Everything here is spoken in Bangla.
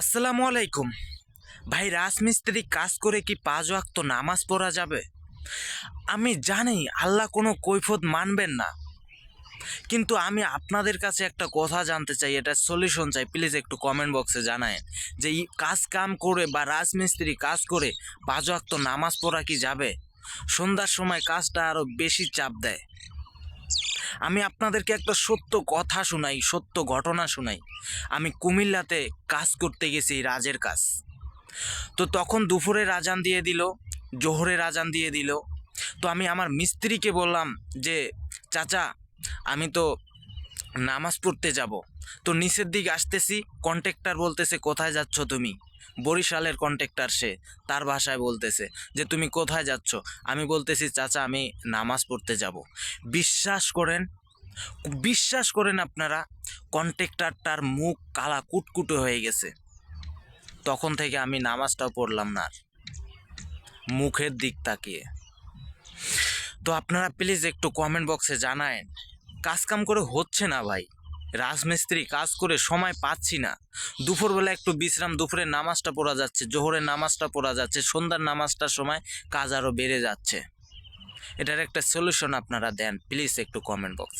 আসসালামু আলাইকুম। ভাই, রাজমিস্ত্রি কাজ করে কি পাঁচ ওয়াক্ত নামাজ পড়া যাবে? আমি জানি আল্লাহ কোনো কৈফত মানবেন না। কিন্তু আমি আপনাদের কাছে একটা কথা জানতে চাই, এটা সলিউশন চাই। প্লিজ একটু কমেন্ট বক্সে জানায় যে কাজ কাম করে বা রাজমিস্ত্রি কাজ করে পাঁচ ওয়াক্ত নামাজ পড়া কি যাবে? সন্ধ্যার সময় কাজটা আরও বেশি চাপ দেয়। আমি আপনাদেরকে একটা সত্য কথা শোনাই, সত্য ঘটনা শোনাই। আমি কুমিল্লাতে কাজ করতে গেছি, রাজের কাজ। তো তখন দুপুরে রাজান দিয়ে দিল, জোহরে রাজান দিয়ে দিল। তো আমি আমার মিস্ত্রিকে বললাম যে, চাচা, আমি তো নামাজ পড়তে যাব। তো নিচের দিকে আসতেছি কন্ট্রাক্টর বলতেছে, কোথায় যাচ্ছ তুমি? বরিশালের কন্ট্রাক্টর সে, তার ভাষায় বলতেছে যে, তুমি কোথায় যাচ্ছ? আমি বলতেছি, চাচা, আমি নামাজ পড়তে যাব। বিশ্বাস করেন বিশ্বাস করেন আপনারা কন্ট্রাক্টরটার মুখ কালা কুটকুটো হয়ে গেছে। তখন থেকে আমি নামাজটাও পড়লাম না। মুখের দিক তাকিয়ে। তো আপনারা প্লিজ একটু কমেন্ট বক্সে জানায়েন। কাজ কাম করে হচ্ছে না ভাই। রাজমিস্ত্রি কাজ করে সময় পাচ্ছি না। দুপুরবেলা একটু বিশ্রাম দুপুরের নামাজটা পড়া যাচ্ছে, জোহরের নামাজটা পড়া যাচ্ছে, সন্ধ্যার নামাজটার সময় কাজ আরও বেড়ে যাচ্ছে। এটার একটা সলিউশন আপনারা দেন প্লিজ একটু কমেন্ট বক্সে